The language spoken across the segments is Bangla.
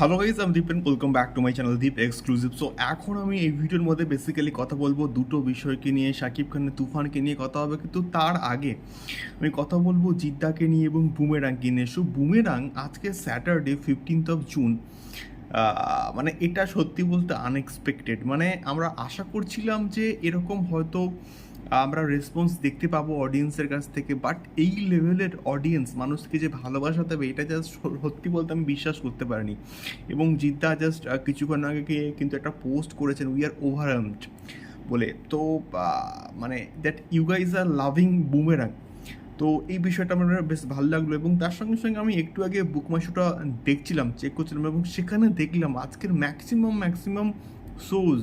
হ্যালো গাইজ আমি Deep and welcome back to my channel Deep exclusive so এখন আমি এই ভিডিওর মধ্যে বেসিক্যালি কথা বলব দুটো বিষয়কে নিয়ে শাকিব খানের তুফানকে নিয়ে কথা হবে। কিন্তু তার আগে আমি কথা বলব জিদ্দাকে নিয়ে এবং বুমেরাংকে নিয়ে। সো বুমেরাং আজকে স্যাটারডে ফিফটিন্থ অফ জুন মানে এটা সত্যি বলতে আনএক্সপেক্টেড মানে আমরা আশা করছিলাম যে এরকম হয়তো আমরা রেসপন্স দেখতে পাবো অডিয়েন্সের কাছ থেকে বাট এই লেভেলের অডিয়েন্স মানুষকে যে ভালোবাসা দেবে, এটা জাস্ট সত্যি বলতে আমি বিশ্বাস করতে পারিনি। এবং জিদ্দা জাস্ট কিছুক্ষণ আগে কিন্তু একটা পোস্ট করেছেন উই আর ওভারওয়েলমড বলে। তো মানে that you guys are loving boomerang তো এই বিষয়টা আমার বেশ ভালো লাগল এবং তার সঙ্গে সঙ্গে আমি একটু আগে বুক মাই দেখছিলাম চেক করছিলাম এবং সেখানে দেখলাম আজকের ম্যাক্সিমাম ম্যাক্সিমাম শোজ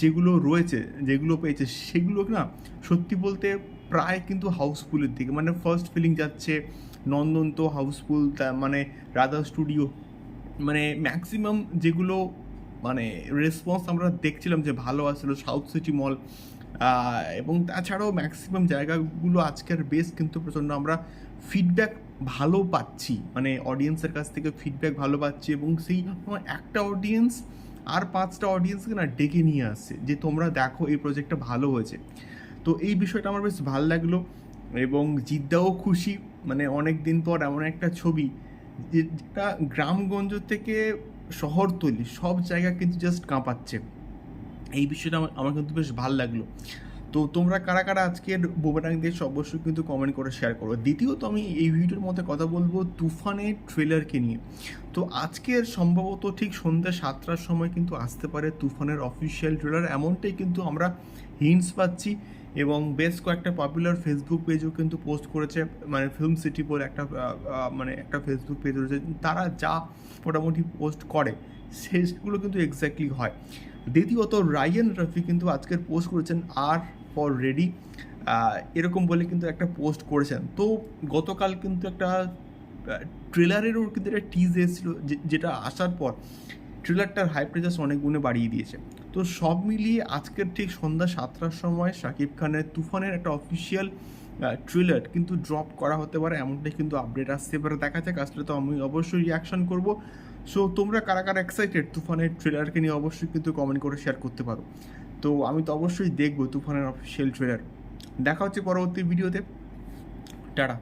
যেগুলো রয়েছে, যেগুলো পেয়েছে সেগুলো না সত্যি বলতে প্রায় কিন্তু হাউসফুলের দিকে মানে ফার্স্ট ফিলিং যাচ্ছে নন্দন তো হাউসফুল, তা মানে রাধা স্টুডিও মানে ম্যাক্সিমাম যেগুলো মানে রেসপন্স আমরা দেখছিলাম যে ভালো আসলো সাউথ সিটি মল এবং তাছাড়াও ম্যাক্সিমাম জায়গাগুলো আজকের বেশ কিন্তু প্রচণ্ড আমরা ফিডব্যাক ভালো পাচ্ছি মানে অডিয়েন্সের কাছ থেকে ফিডব্যাক ভালো পাচ্ছি এবং সেই, একটা অডিয়েন্স আর পাঁচটা অডিয়েন্সকে না ডেকে নিয়ে আসছে যে তোমরা দেখো এই প্রজেক্টটা ভালো হয়েছে। তো এই বিষয়টা আমার বেশ ভালো লাগল এবং জিদ্দাও খুশি। মানে অনেক দিন পর এমন একটা ছবি যেটা গ্রামগঞ্জ থেকে শহরতলি সব জায়গা কিন্তু জাস্ট কাঁপাচ্ছে। এই বিষয়টা আমার আমার কিন্তু বেশ ভালো লাগল। তো তোমরা কারা কারা আজকের বোবাটাং দিয়ে অবশ্যই কিন্তু কমেন্ট করে শেয়ার করো দ্বিতীয়ত আমি এই ভিডিওর মধ্যে কথা বলব তুফানের ট্রেলারকে নিয়ে। তো আজকের সম্ভবত ঠিক সন্ধ্যা সাতটার সময় কিন্তু আসতে পারে তুফানের অফিসিয়াল ট্রেলার এমনটাই কিন্তু আমরা হিন্টস পাচ্ছি এবং বেশ কয়েকটা পপুলার ফেসবুক পেজও কিন্তু পোস্ট করেছে। মানে ফিল্ম সিটি বলে একটা মানে একটা ফেসবুক পেজ রয়েছে। তারা যা মোটামুটি পোস্ট করে সেগুলো কিন্তু এক্স্যাক্টলি হয়। দ্বিতীয়ত রায়ান রফি কিন্তু আজকের পোস্ট করেছেন আর ফর রেডি এরকম বলে কিন্তু একটা পোস্ট করেছেন। তো গতকাল কিন্তু একটা ট্রেলারেরও কিন্তু একটা টিজ এসেছিল যেটা আসার পর ট্রেলারটার হাইপটা জাস্ট অনেক গুণে বাড়িয়ে দিয়েছে। তো সব মিলিয়ে আজকের ঠিক সন্ধ্যা সাতটার সময় শাকিব খানের তুফানের একটা অফিসিয়াল ট্রেলার কিন্তু ড্রপ করা হতে পারে, এমনটাই কিন্তু আপডেট আসতে পারে দেখা যাক, আসলে তো আমি অবশ্যই রিয়াকশন করব। সো তোমরা কারা কারা এক্সাইটেড তুফানের ট্রেলারকে নিয়ে অবশ্যই কিন্তু কমেন্ট করে শেয়ার করতে পারো। তো, আমি তো অবশ্যই দেখব তুফানের অফিসিয়াল ট্রেলার দেখা হচ্ছে পরবর্তী ভিডিওতে টাটা।